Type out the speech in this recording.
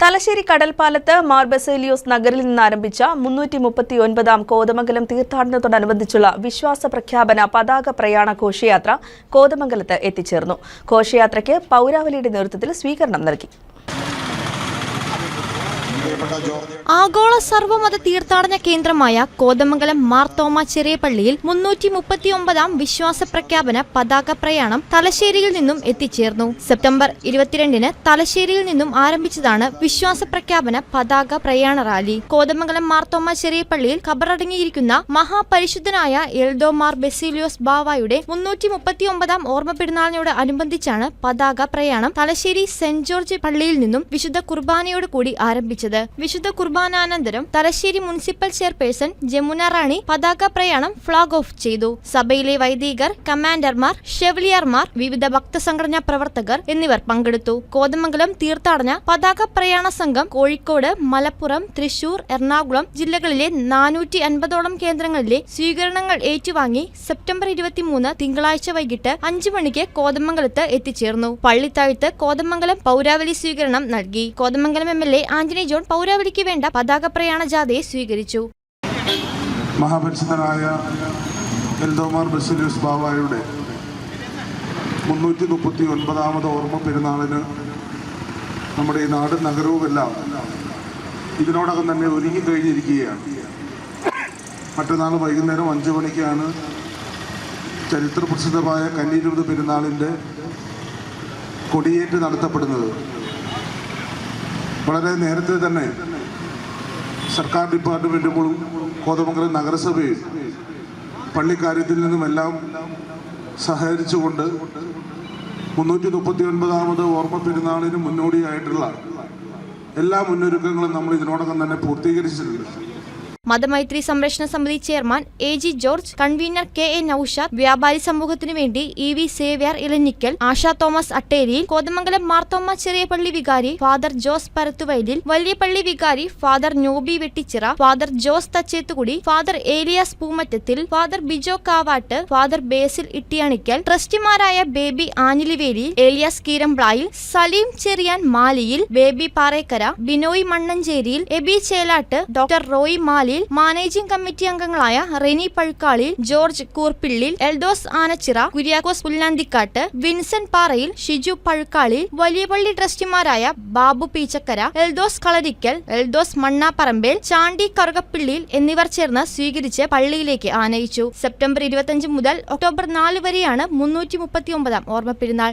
തലശ്ശേരി കടൽപ്പാലത്ത് മാർ ബസേലിയോസ് നഗറിൽ നിന്ന് ആരംഭിച്ച മുന്നൂറ്റി മുപ്പത്തി ഒൻപതാം കോതമംഗലം തീർത്ഥാടനത്തോടനുബന്ധിച്ചുള്ള വിശ്വാസ പ്രഖ്യാപന പതാക പ്രയാണ ഘോഷയാത്ര കോതമംഗലത്ത് എത്തിച്ചേർന്നു. ഘോഷയാത്രയ്ക്ക് പൗരാവലിയുടെ നേതൃത്വത്തിൽ സ്വീകരണം നൽകി. ആഗോള സർവമത തീർത്ഥാടന കേന്ദ്രമായ കോതമംഗലം മാർത്തോമ ചെറിയ പള്ളിയിൽ മുന്നൂറ്റി മുപ്പത്തിയൊമ്പതാം വിശ്വാസ പ്രഖ്യാപന പതാക പ്രയാണം തലശ്ശേരിയിൽ നിന്നും എത്തിച്ചേർന്നു. സെപ്റ്റംബർ ഇരുപത്തിരണ്ടിന് തലശ്ശേരിയിൽ നിന്നും ആരംഭിച്ചതാണ് വിശ്വാസ പ്രഖ്യാപന പതാക പ്രയാണ റാലി. കോതമംഗലം മാർത്തോമ ചെറിയ പള്ളിയിൽ ഖബറടങ്ങിയിരിക്കുന്ന മഹാപരിശുദ്ധനായ എൽദോ മാർ ബെസിലിയോസ് ബാവായുടെ മുന്നൂറ്റി മുപ്പത്തിയൊമ്പതാം ഓർമ്മ പെരുന്നാളിനോട് അനുബന്ധിച്ചാണ് പതാക പ്രയാണം തലശ്ശേരി സെന്റ് ജോർജ് പള്ളിയിൽ നിന്നും വിശുദ്ധ കുർബാനയോട് കൂടി ആരംഭിച്ചത്. വിശുദ്ധ കുർബാനാനന്തരം തലശ്ശേരി മുനിസിപ്പൽ ചെയർപേഴ്സൺ ജമുന റാണി പതാക പ്രയാണം ഫ്ളാഗ് ഓഫ് ചെയ്തു. സഭയിലെ വൈദികർ കമാൻഡർമാർ ഷെവലിയർമാർ വിവിധ ഭക്തസംഘടനാ പ്രവർത്തകർ എന്നിവർ പങ്കെടുത്തു. കോതമംഗലം തീർത്ഥാടന പതാക പ്രയാണ സംഘം കോഴിക്കോട് മലപ്പുറം തൃശൂർ എറണാകുളം ജില്ലകളിലെ നാനൂറ്റി അൻപതോളം കേന്ദ്രങ്ങളിലെ സ്വീകരണങ്ങൾ ഏറ്റുവാങ്ങി സെപ്റ്റംബർ ഇരുപത്തിമൂന്ന് തിങ്കളാഴ്ച വൈകിട്ട് അഞ്ചു മണിക്ക് കോതമംഗലത്ത് എത്തിച്ചേർന്നു. പള്ളിത്താഴ്ത്ത് കോതമംഗലം പൗരാവലി സ്വീകരണം നൽകി. Kothamangalam M L A Antony John പൗരാവലിക്ക് വേണ്ട പതാക പ്രയാണ ജാഥയെ സ്വീകരിച്ചു. മഹാപരിശുദ്ധനായ എൽദോമാർ ബസിലിയസ് ബാവായുടെ മുന്നൂറ്റി മുപ്പത്തി ഒൻപതാമത് ഓർമ്മ പെരുന്നാളിന് നമ്മുടെ ഈ നാടും നഗരവുമെല്ലാം ഇതിനോടകം തന്നെ ഒരുങ്ങി കഴിഞ്ഞിരിക്കുകയാണ്. മറ്റന്നാൾ വൈകുന്നേരം അഞ്ച് മണിക്കാണ് ചരിത്ര പ്രസിദ്ധമായ കന്നീരുപത് പെരുന്നാളിന്റെ കൊടിയേറ്റ് നടത്തപ്പെടുന്നത്. വളരെ നേരത്തെ തന്നെ സർക്കാർ ഡിപ്പാർട്ട്മെന്റുകളും കോതമംഗലം നഗരസഭയും പള്ളിക്കാര്യത്തിൽ നിന്നുമെല്ലാം സഹകരിച്ചുകൊണ്ട് മുന്നൂറ്റി മുപ്പത്തി ഒൻപതാമത് ഓർമ്മ പെരുന്നാളിന് മുന്നോടിയായിട്ടുള്ള എല്ലാ മുന്നൊരുക്കങ്ങളും നമ്മൾ ഇതിനോടകം തന്നെ പൂർത്തീകരിച്ചിട്ടുണ്ട്. മതമൈത്രി സംരക്ഷണ സമിതി chairman A G George convener K A Noushad വ്യാപാരി സമൂഹത്തിനു വേണ്ടി ഇ വി സേവ്യർ ഇലഞ്ഞിക്കൽ ആശ തോമസ് അട്ടേരിയിൽ കോതമംഗലം മാർത്തോമ്മ ചെറിയ പള്ളി വികാരി ഫാദർ ജോസ് പരത്തുവയലിൽ വലിയ പള്ളി വികാരി father Nobi Vettichira father Jose Thachethukudi father Elias Poomattathil father Bijo Kavattu father Basil Ittiyanikkal ട്രസ്റ്റിമാരായ Baby Anjilively Elias Keeramplayil Saleem Cheriyan Maliyil Baby Parekkara Binoy Mannancheriyil Abi Chelattu doctor Roy Maliyil managing committee അംഗങ്ങളായ Reni Pazhukkalil George Koorppillil Eldhose Anachira Kuriakose Pullanthikkattu Vincent Parayil Shiju പഴുക്കാളിൽ Valiyapalli ട്രസ്റ്റിമാരായ Babu Peechakkara Eldhose കളരിക്കൽ എൽഡോസ് മണ്ണാപ്പറമ്പേൽ ചാണ്ടി കറുകപ്പിള്ളിയിൽ എന്നിവർ ചേർന്ന് സ്വീകരിച്ച് പള്ളിയിലേക്ക് ആനയിച്ചു. September ഇരുപത്തിയഞ്ച് മുതൽ October നാല് വരെയാണ് മുന്നൂറ്റി മുപ്പത്തി ഒമ്പതാം ഓർമ്മ പെരുന്നാൾ